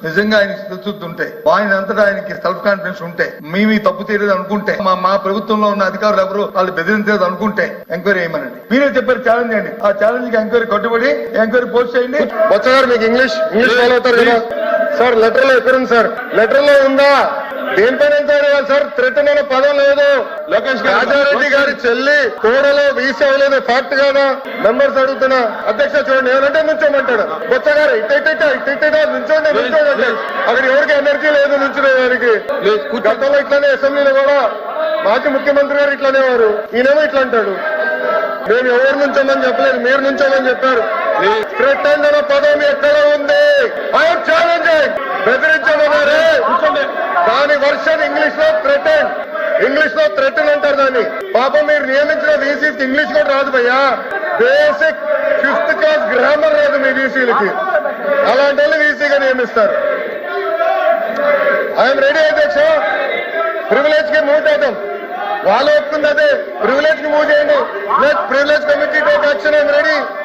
నిజంగా ఆయన స్థితి ఉంటే ఆయన అంతటా ఆయనకి సెల్ఫ్ కాన్ఫిడెన్స్ ఉంటే మేము తప్పు చేయలేదు అనుకుంటే మా మా ప్రభుత్వంలో ఉన్న అధికారులు ఎవరు వాళ్ళు బెదిరించలేదు అనుకుంటే ఎంక్వైరీ చేయమనండి. మీరే చెప్పారు ఛాలెంజ్ అండి ఆ ఛాలెంజ్కి ఎంక్వైరీ కట్టుబడి ఎంక్వైరీ పోస్ట్ చేయండి. బొత్స గారు మీకు ఇంగ్లీష్ ఇంగ్లీష్ ఫాలో అవుతారు సార్ లెటర్లో ఎక్కడుంది సార్ లెటర్లో ఉందా? దేనిపైన ఎంక్వైరీ సార్? థ్రెట్ అనే పదం లేదు. లోకేష్ రాజారెడ్డి గారి చెల్లి కోడలో వీసీ అవ్వలేదు ఫ్యాక్ట్ కాదా మెంబర్స్ అడుగుతున్నా అధ్యక్ష చూడండి ఏమంటే నుంచోమంటాడు. బొత్స గారు ఇట్ట ఇట్ట నుంచోండి నుంచోండి అక్కడ ఎవరికి ఎనర్జీ లేదు నుంచునే దానికి గతంలో ఇట్లానే అసెంబ్లీలో కూడా మాజీ ముఖ్యమంత్రి గారు ఇట్లానే వారు. ఈయనేమో ఇట్లా అంటాడు. మేము ఎవరు నుంచోమని చెప్పలేదు మీరు నుంచోమని చెప్పారు. అనే పదం ఎక్కడ ఉంది? ఐఎమ్ ఛాలెంజింగ్ పర్సన్ ఇంగ్లీష్లో థ్రెటన్ ఇంగ్లీష్లో థ్రెటన్ అంటారు దాన్ని. పాపం మీరు నియమించిన వీసీకి ఇంగ్లీష్ కూడా రాదు భయ్యా. బేసిక్ ఫిఫ్త్ క్లాస్ గ్రామర్ రాదు మీ వీసీలకి అలాంటి వాళ్ళు వీసీగా నియమిస్తారు. ఐఎమ్ రెడీ అధ్యక్ష. ప్రివిలేజ్కి మూవ్ చేద్దాం. వాళ్ళు ఒప్పుకుంది అదే. ప్రివిలేజ్కి మూవ్ చేయండి. ప్రివిలేజ్కి